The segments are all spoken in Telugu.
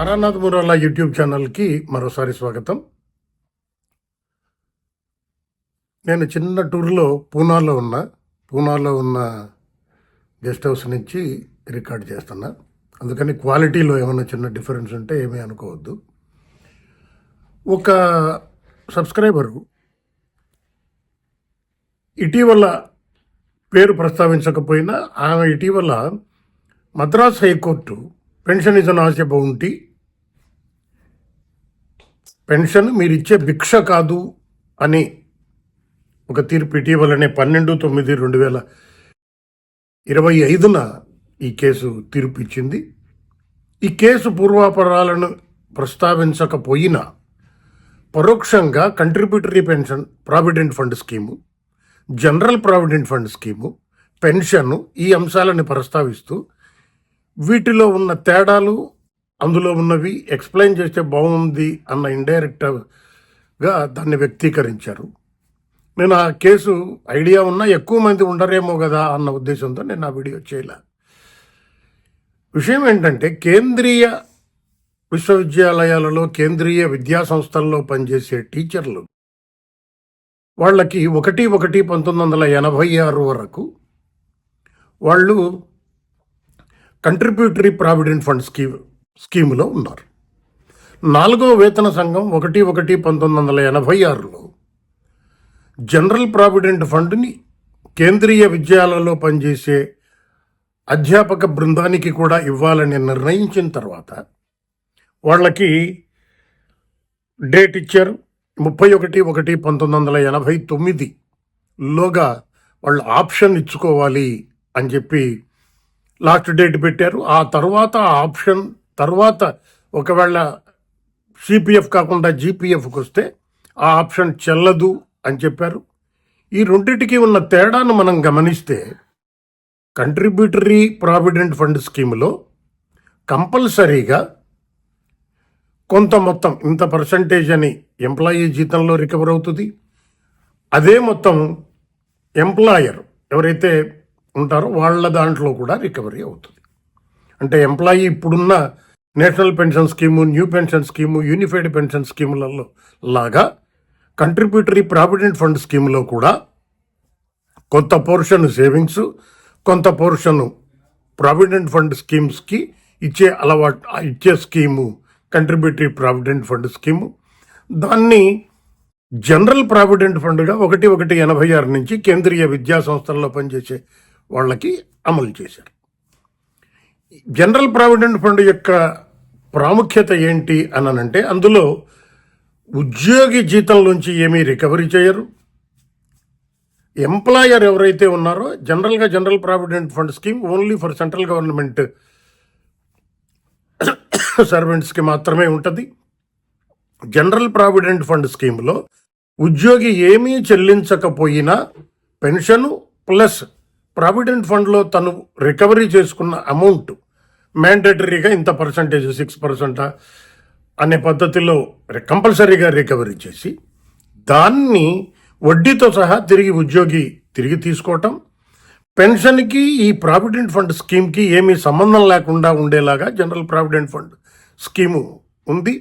తారానాథ్ మురాలా యూట్యూబ్ ఛానల్కి మరోసారి స్వాగతం. నేను చిన్న టూర్లో పూనాలో ఉన్నా పూనాలో ఉన్న గెస్ట్ హౌస్ నుంచి రికార్డ్ చేస్తున్నా. అందుకని క్వాలిటీలో ఏమైనా చిన్న డిఫరెన్స్ ఉంటే ఏమీ అనుకోవద్దు. ఒక సబ్స్క్రైబరు ఇటీవల పేరు ప్రస్తావించకపోయినా ఆమె ఇటీవల Madras high court pension is Asha bounty pension మీరు ఇచ్చే భిక్ష కాదు అని ఒక తీర్పు ఇటీవలనే పన్నెండు తొమ్మిది రెండు వేల ఇరవై ఐదున ఈ కేసు తీర్పు ఇచ్చింది ఈ కేసు పూర్వాపరాలను ప్రస్తావించకపోయినా పరోక్షంగా contributory pension provident fund scheme general provident fund scheme pension ఈ అంశాలను ప్రస్తావిస్తూ వీటిలో ఉన్న తేడాలు అందులో ఉన్నవి ఎక్స్ప్లెయిన్ చేస్తే బాగుంది అన్న ఇండైరెక్ట్గా దాన్ని వ్యక్తీకరించారు. నేను ఆ కేసు ఐడియా ఉన్నా ఎక్కువ మంది ఉండరేమో కదా అన్న ఉద్దేశంతో నేను ఆ వీడియో చేయలే. విషయం ఏంటంటే కేంద్రీయ విశ్వవిద్యాలయాలలో కేంద్రీయ విద్యా సంస్థల్లో పనిచేసే టీచర్లు వాళ్ళకి ఒకటి ఒకటి పంతొమ్మిది వందల ఎనభై ఆరు వరకు వాళ్ళు కంట్రిబ్యూటరీ ప్రావిడెంట్ ఫండ్ స్కీమ్ స్కీములో ఉన్నారు. నాలుగో వేతన సంఘం ఒకటి ఒకటి పంతొమ్మిది వందల ఎనభై ఆరులో జనరల్ ప్రావిడెంట్ ఫండ్ని కేంద్రీయ విద్యాలయాల్లో పనిచేసే అధ్యాపక బృందానికి కూడా ఇవ్వాలని నిర్ణయించిన తర్వాత వాళ్ళకి డేట్ ఇచ్చారు. ముప్పై ఒకటి ఒకటి పంతొమ్మిది వందల ఎనభై తొమ్మిది లోగా వాళ్ళు ఆప్షన్ ఇచ్చుకోవాలి అని చెప్పి లాస్ట్ డేట్ పెట్టారు. ఆ తర్వాత ఆ ఆప్షన్ తర్వాత ఒకవేళ సిపిఎఫ్ కాకుండా జీపీఎఫ్కి వస్తే ఆ ఆప్షన్ చెల్లదు అని చెప్పారు. ఈ రెండింటికి ఉన్న తేడాను మనం గమనిస్తే కంట్రిబ్యూటరీ ప్రావిడెంట్ ఫండ్ స్కీమ్లో కంపల్సరీగా కొంత మొత్తం ఇంత పర్సంటేజ్ అని ఎంప్లాయీ జీతంలో రికవర్ అవుతుంది. అదే మొత్తం ఎంప్లాయర్ ఎవరైతే ఉంటారో వాళ్ళ దాంట్లో కూడా రికవరీ అవుతుంది. అంటే ఎంప్లాయీ ఇప్పుడున్న national pension scheme new pension scheme unified pension స్కీములలో లాగా కంట్రిబ్యూటరీ ప్రావిడెంట్ ఫండ్ స్కీమ్లో కూడా కొంత పోర్షన్ సేవింగ్స్ కొంత పోర్షన్ ప్రావిడెంట్ ఫండ్ స్కీమ్స్కి ఇచ్చే అలవాటు ఇచ్చే scheme contributory provident fund scheme. దాన్ని జనరల్ ప్రావిడెంట్ ఫండ్గా ఒకటి ఒకటి ఎనభై ఆరు నుంచి కేంద్రీయ విద్యా సంస్థల్లో పనిచేసే వాళ్ళకి అమలు చేశారు. జనరల్ ప్రావిడెంట్ ఫండ్ యొక్క ప్రాముఖ్యత ఏంటి అనంటే అందులో ఉద్యోగి జీతంలోంచి ఏమీ రికవరీ చేయరు. ఎంప్లాయర్ ఎవరైతే ఉన్నారో జనరల్గా general provident fund scheme only for central government సర్వెంట్స్కి మాత్రమే ఉంటుంది. జనరల్ ప్రావిడెంట్ ఫండ్ స్కీమ్లో ఉద్యోగి ఏమీ చెల్లించకపోయినా పెన్షను ప్లస్ ప్రావిడెంట్ ఫండ్లో తను రికవరీ చేసుకున్న అమౌంట్ మ్యాండేటరీగా ఇంత పర్సంటేజ్ సిక్స్ పర్సెంట్ అనే పద్ధతిలో కంపల్సరీగా రికవరీ చేసి దాన్ని వడ్డీతో సహా తిరిగి ఉద్యోగి తిరిగి తీసుకోవటం. పెన్షన్కి ఈ ప్రావిడెంట్ ఫండ్ స్కీమ్కి ఏమీ సంబంధం లేకుండా ఉండేలాగా జనరల్ ప్రావిడెంట్ ఫండ్ స్కీము ఉంది.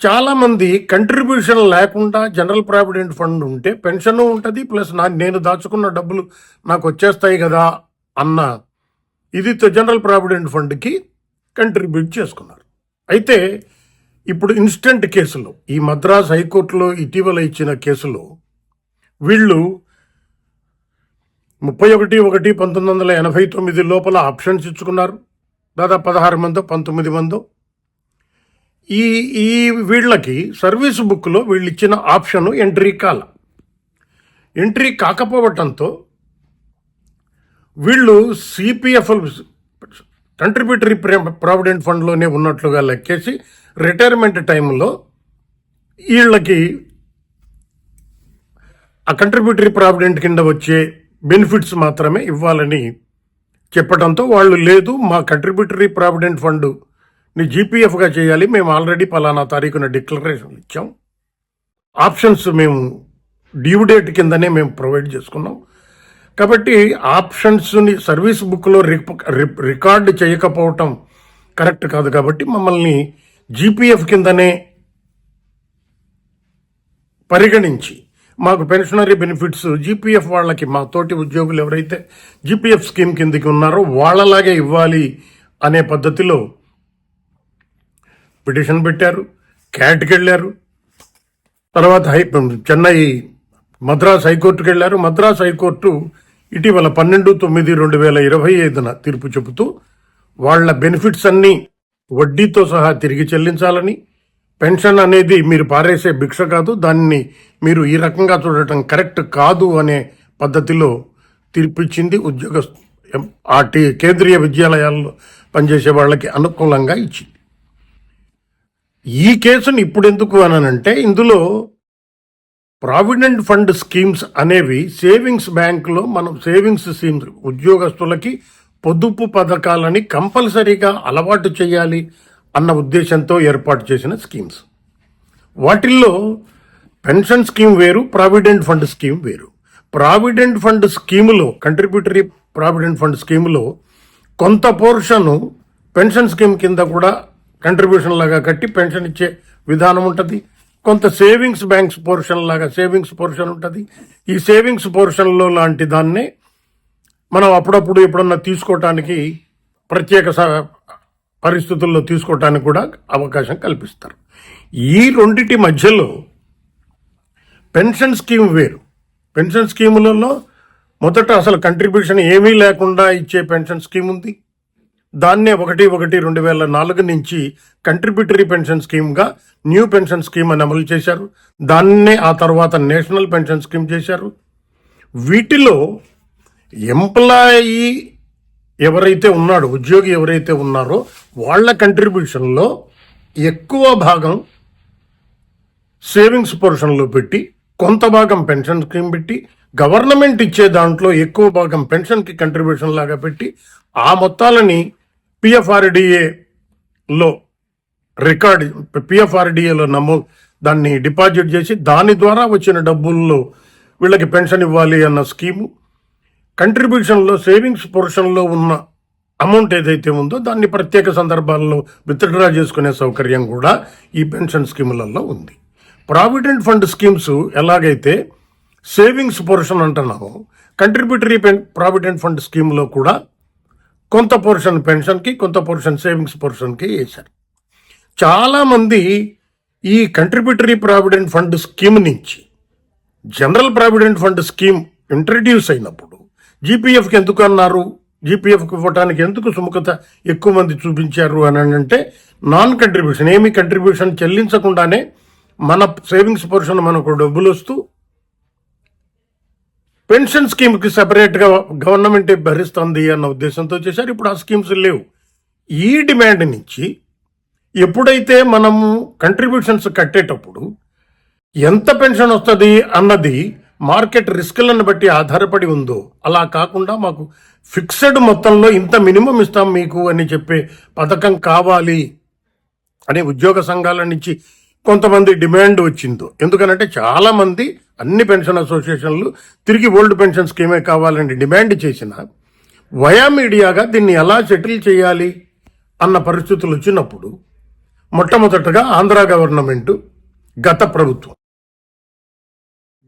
చాలామంది కంట్రిబ్యూషన్ లేకుండా జనరల్ ప్రావిడెంట్ ఫండ్ ఉంటే పెన్షన్ ఉంటుంది ప్లస్ నా నేను దాచుకున్న డబ్బులు నాకు వచ్చేస్తాయి కదా అన్న ఇది జనరల్ ప్రావిడెంట్ ఫండ్కి కంట్రిబ్యూట్ చేసుకున్నారు. అయితే ఇప్పుడు ఇన్స్టెంట్ కేసులో ఈ మద్రాస్ హైకోర్టులో ఇటీవల ఇచ్చిన కేసులో వీళ్ళు ముప్పై ఒకటి ఒకటి పంతొమ్మిది వందల ఎనభై తొమ్మిది లోపల ఆప్షన్స్ ఇచ్చుకున్నారు. దాదాపు పదహారు మందో పంతొమ్మిది మందో. ఈ ఈ వీళ్ళకి సర్వీస్ బుక్లో వీళ్ళు ఇచ్చిన ఆప్షన్ ఎంట్రీ కాల. ఎంట్రీ కాకపోవటంతో వీళ్ళు సిపిఎఫ్ కంట్రిబ్యూటరీ ప్రావిడెంట్ ఫండ్లోనే ఉన్నట్లుగా లెక్కేసి రిటైర్మెంట్ టైంలో వీళ్ళకి ఆ కంట్రిబ్యూటరీ ప్రావిడెంట్ కింద వచ్చే బెనిఫిట్స్ మాత్రమే ఇవ్వాలని చెప్పడంతో వాళ్ళు లేదు మా కంట్రిబ్యూటరీ ప్రావిడెంట్ ఫండ్ ని జీపీఎఫ్గా చేయాలి. మేము ఆల్రెడీ పలానా తారీఖున డిక్లరేషన్ ఇచ్చాం. ఆప్షన్స్ మేము డ్యూ డేట్ కిందనే మేము ప్రొవైడ్ చేసుకున్నాం. కాబట్టి ఆప్షన్స్ని సర్వీస్ బుక్లో రికార్డ్ చేయకపోవటం కరెక్ట్ కాదు కాబట్టి మమ్మల్ని జీపీఎఫ్ కిందనే పరిగణించి మాకు పెన్షనరీ బెనిఫిట్స్ జీపీఎఫ్ వాళ్ళకి మా తోటి ఉద్యోగులు ఎవరైతే జీపీఎఫ్ స్కీమ్ కిందకి ఉన్నారో వాళ్ళలాగే ఇవ్వాలి అనే పద్ధతిలో పిటిషన్ పెట్టారు క్యాట్కి వెళ్ళారు తర్వాత హై చెన్నై మద్రాస్ హైకోర్టుకు వెళ్ళారు మద్రాస్ హైకోర్టు ఇటీవల పన్నెండు తొమ్మిది రెండు వేల ఇరవై ఐదున తీర్పు చెబుతూ వాళ్ళ బెనిఫిట్స్ అన్నీ వడ్డీతో సహా తిరిగి చెల్లించాలని పెన్షన్ అనేది మీరు పారేసే భిక్ష కాదు దాన్ని మీరు ఈ రకంగా చూడటం కరెక్ట్ కాదు అనే పద్ధతిలో తీర్పిచ్చింది ఉద్యోగ ఆ కేంద్రీయ విద్యాలయాల్లో పనిచేసే వాళ్ళకి అనుకూలంగా ఇచ్చింది. ఈ కేసుని ఇప్పుడు ఎందుకు అనంటే ఇందులో ప్రావిడెంట్ ఫండ్ స్కీమ్స్ అనేవి సేవింగ్స్ బ్యాంకులో మనం సేవింగ్స్ స్కీమ్స్ ఉద్యోగస్తులకి పొదుపు పథకాలని కంపల్సరీగా అలవాటు చేయాలి అన్న ఉద్దేశంతో ఏర్పాటు చేసిన స్కీమ్స్. వాటిల్లో పెన్షన్ స్కీమ్ వేరు ప్రావిడెంట్ ఫండ్ స్కీమ్ వేరు. ప్రావిడెంట్ ఫండ్ స్కీములో కంట్రిబ్యూటరీ ప్రావిడెంట్ ఫండ్ స్కీములో కొంత పోర్షను పెన్షన్ స్కీమ్ కింద కూడా కంట్రిబ్యూషన్ లాగా కట్టి పెన్షన్ ఇచ్చే విధానం ఉంటుంది. కొంత సేవింగ్స్ బ్యాంక్స్ పోర్షన్ లాగా సేవింగ్స్ పోర్షన్ ఉంటుంది. ఈ సేవింగ్స్ పోర్షన్లో లాంటి దాన్ని మనం అప్పుడప్పుడు ఎప్పుడన్నా తీసుకోవటానికి ప్రత్యేక స- పరిస్థితుల్లో తీసుకోవటానికి కూడా అవకాశం కల్పిస్తారు. ఈ రెండిటి మధ్యలో పెన్షన్ స్కీమ్ వేరు. పెన్షన్ స్కీములలో మొదట అసలు కంట్రిబ్యూషన్ ఏమీ లేకుండా ఇచ్చే పెన్షన్ స్కీమ్ ఉంది. దాన్నే ఒకటి ఒకటి రెండు వేల నాలుగు నుంచి కంట్రిబ్యూటరీ పెన్షన్ స్కీమ్గా న్యూ పెన్షన్ స్కీమ్ అని అమలు చేశారు. దాన్నే ఆ తర్వాత నేషనల్ పెన్షన్ స్కీమ్ చేశారు. వీటిలో ఎంప్లాయీ ఎవరైతే ఉన్నాడో ఉద్యోగి ఎవరైతే ఉన్నారో వాళ్ళ కంట్రిబ్యూషన్లో ఎక్కువ భాగం సేవింగ్స్ పోర్షన్లో పెట్టి కొంత భాగం పెన్షన్ స్కీమ్ పెట్టి గవర్నమెంట్ ఇచ్చే దాంట్లో ఎక్కువ భాగం పెన్షన్కి కంట్రిబ్యూషన్ లాగా పెట్టి ఆ మొత్తాలని పిఎఫ్ఆర్డిఏలో రికార్డ్ పిఎఫ్ఆర్డిఏలో నమో దాన్ని డిపాజిట్ చేసి దాని ద్వారా వచ్చిన డబ్బుల్లో వీళ్ళకి పెన్షన్ ఇవ్వాలి అన్న స్కీము. కంట్రిబ్యూషన్లో సేవింగ్స్ పోర్షన్లో ఉన్న అమౌంట్ ఏదైతే ఉందో దాన్ని ప్రత్యేక సందర్భాల్లో విత్డ్రా చేసుకునే సౌకర్యం కూడా ఈ పెన్షన్ స్కీములలో ఉంది. ప్రావిడెంట్ ఫండ్ స్కీమ్స్ ఎలాగైతే సేవింగ్స్ పోర్షన్ అంటున్నామో కంట్రిబ్యూటరీ పెన్ ప్రావిడెంట్ ఫండ్ స్కీమ్లో కూడా కొంత పోర్షన్ పెన్షన్కి కొంత పోర్షన్ సేవింగ్స్ పోర్షన్కి వేశారు. చాలామంది ఈ కంట్రిబ్యూటరీ ప్రావిడెంట్ ఫండ్ స్కీమ్ నుంచి general provident fund scheme introduce అయినప్పుడు జీపీఎఫ్కి ఎందుకు అన్నారు? జీపీఎఫ్కి ఇవ్వటానికి ఎందుకు సుముఖత ఎక్కువ మంది చూపించారు అని అంటే నాన్ కంట్రిబ్యూషన్ ఏమి కంట్రిబ్యూషన్ చెల్లించకుండానే మన సేవింగ్స్ పోర్షన్ మనకు డబ్బులు వస్తూ పెన్షన్ స్కీమ్కి సపరేట్గా గవర్నమెంటే భరిస్తుంది అన్న ఉద్దేశంతో చేశారు. ఇప్పుడు ఆ స్కీమ్స్ లేవు. ఈ డిమాండ్ నుంచి ఎప్పుడైతే మనము కంట్రిబ్యూషన్స్ కట్టేటప్పుడు ఎంత పెన్షన్ వస్తుంది అన్నది మార్కెట్ రిస్కులను బట్టి ఆధారపడి ఉందో అలా కాకుండా మాకు ఫిక్స్డ్ మొత్తంలో ఇంత మినిమం ఇస్తాం మీకు అని చెప్పే పథకం కావాలి అనే ఉద్యోగ సంఘాల నుంచి కొంతమంది డిమాండ్ వచ్చిందో. ఎందుకనంటే చాలామంది అన్ని పెన్షన్ అసోసియేషన్లు తిరిగి ఓల్డ్ పెన్షన్ స్కీమే కావాలని డిమాండ్ చేసిన వయా మీడియాగా దీన్ని ఎలా సెటిల్ చేయాలి అన్న పరిస్థితులు వచ్చినప్పుడు మొట్టమొదటగా ఆంధ్ర గవర్నమెంట్ గత ప్రభుత్వం.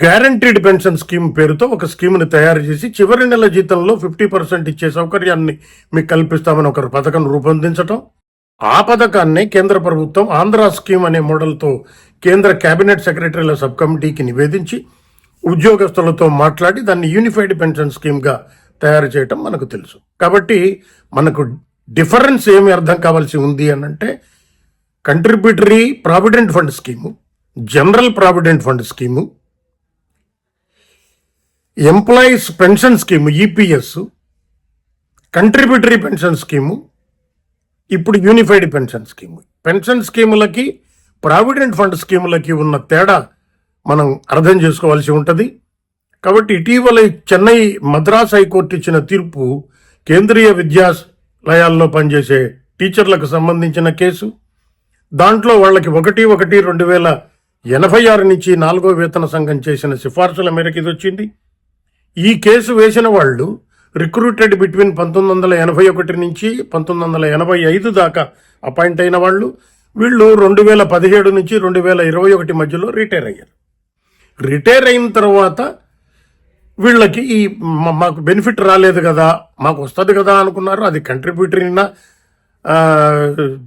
గ్యారంటీడ్ పెన్షన్ స్కీమ్ పేరుతో ఒక స్కీమ్ని తయారు చేసి చివరి నెల జీతంలో ఫిఫ్టీ పర్సెంట్ ఇచ్చే సౌకర్యాన్ని మీకు కల్పిస్తామని ఒక పథకం రూపొందించటం ఆ పథకాన్ని కేంద్ర ప్రభుత్వం ఆంధ్ర స్కీమ్ అనే మోడల్తో కేంద్ర కేబినెట్ సెక్రటరీల సబ్ కమిటీకి నివేదించి ఉద్యోగస్తులతో మాట్లాడి దాన్ని యూనిఫైడ్ పెన్షన్ స్కీమ్గా తయారు చేయటం మనకు తెలుసు. కాబట్టి మనకు డిఫరెన్స్ ఏమి అర్థం కావాల్సి ఉంది అని అంటే contributory provident fund scheme general provident fund scheme employees pension scheme EPS contributory pension scheme ఇప్పుడు యూనిఫైడ్ పెన్షన్ స్కీమ్ పెన్షన్ స్కీములకి ప్రావిడెంట్ ఫండ్ స్కీములకి ఉన్న తేడా మనం అర్థం చేసుకోవాల్సి ఉంటుంది. కాబట్టి ఇటీవల చెన్నై మద్రాస్ హైకోర్టు ఇచ్చిన తీర్పు కేంద్రీయ విద్యాలయాల్లో పనిచేసే టీచర్లకు సంబంధించిన కేసు. దాంట్లో వాళ్ళకి ఒకటి ఒకటి రెండు వేల ఎనభై ఆరు నుంచి నాలుగో వేతన సంఘం చేసిన సిఫార్సుల మేరకు ఇది వచ్చింది. ఈ కేసు వేసిన వాళ్ళు రిక్రూటెడ్ బిట్వీన్ పంతొమ్మిది వందల ఎనభై ఒకటి నుంచి పంతొమ్మిది వందల ఎనభై ఐదు దాకా అపాయింట్ అయిన వాళ్ళు వీళ్ళు రెండు వేల పదిహేడు నుంచి రెండు వేల ఇరవై ఒకటి మధ్యలో రిటైర్ అయ్యారు. రిటైర్ అయిన తర్వాత వీళ్ళకి ఈ మాకు బెనిఫిట్ రాలేదు కదా మాకు వస్తుంది కదా అనుకున్నారు. అది కంట్రిబ్యూటరీనా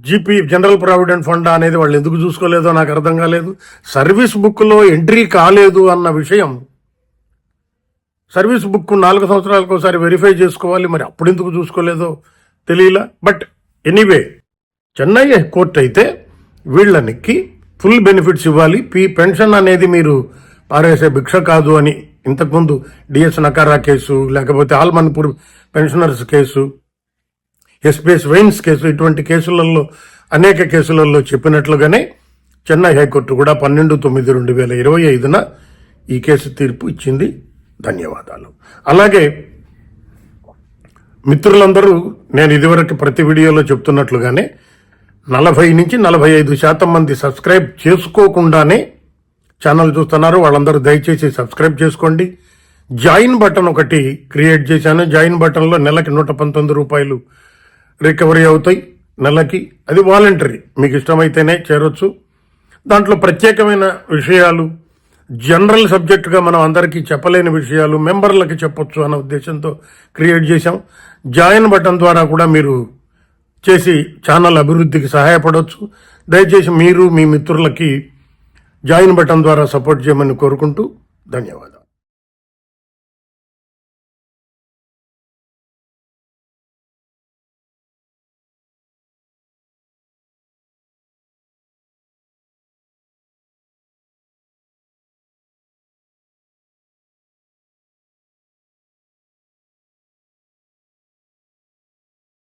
జీపీ జనరల్ ప్రావిడెంట్ ఫండ్ అనేది వాళ్ళు ఎందుకు చూసుకోలేదో నాకు అర్థం కాలేదు. సర్వీస్ బుక్లో ఎంట్రీ కాలేదు అన్న విషయం సర్వీస్ బుక్ నాలుగు సంవత్సరాలకు ఒకసారి వెరిఫై చేసుకోవాలి. మరి అప్పుడెందుకు చూసుకోలేదో తెలియలా. బట్ ఎనీవే చెన్నై కోర్ట్ అయితే వీళ్ళనికి ఫుల్ బెనిఫిట్స్ ఇవ్వాలి. పీ పెన్షన్ అనేది మీరు పారేసే భిక్ష కాదు అని ఇంతకుముందు డిఎస్ నకారా కేసు లేకపోతే ఆల్మన్పూర్ pensioners case SPS Vains case ఇటువంటి కేసులలో అనేక కేసులలో చెప్పినట్లుగానే చెన్నై హైకోర్టు కూడా పన్నెండు తొమ్మిది రెండు వేల ఇరవై ఐదున ఈ కేసు తీర్పు ఇచ్చింది. ధన్యవాదాలు. అలాగే మిత్రులందరూ నేను ఇదివరకు ప్రతి వీడియోలో చెప్తున్నట్లుగానే నలభై నుంచి నలభై ఐదు శాతం మంది సబ్స్క్రైబ్ చేసుకోకుండానే ఛానల్ చూస్తున్నారు. వాళ్ళందరూ దయచేసి సబ్స్క్రైబ్ చేసుకోండి. జాయిన్ బటన్ ఒకటి క్రియేట్ చేశాను. జాయిన్ బటన్లో నెలకి నూట పంతొమ్మిది రూపాయలు రికవరీ అవుతాయి. నెలకి అది వాలంటరీ. మీకు ఇష్టమైతేనే చేరొచ్చు. దాంట్లో ప్రత్యేకమైన విషయాలు జనరల్ సబ్జెక్టుగా మనం అందరికీ చెప్పలేని విషయాలు మెంబర్లకి చెప్పొచ్చు అన్న ఉద్దేశంతో క్రియేట్ చేశాం. జాయిన్ బటన్ ద్వారా కూడా మీరు చేసి ఛానల్ అభివృద్ధికి సహాయపడవచ్చు దయచేసి మీరు మీ మిత్రులకి జాయిన్ బటన్ ద్వారా సపోర్ట్ చేయమని కోరుకుంటూ ధన్యవాదాలు.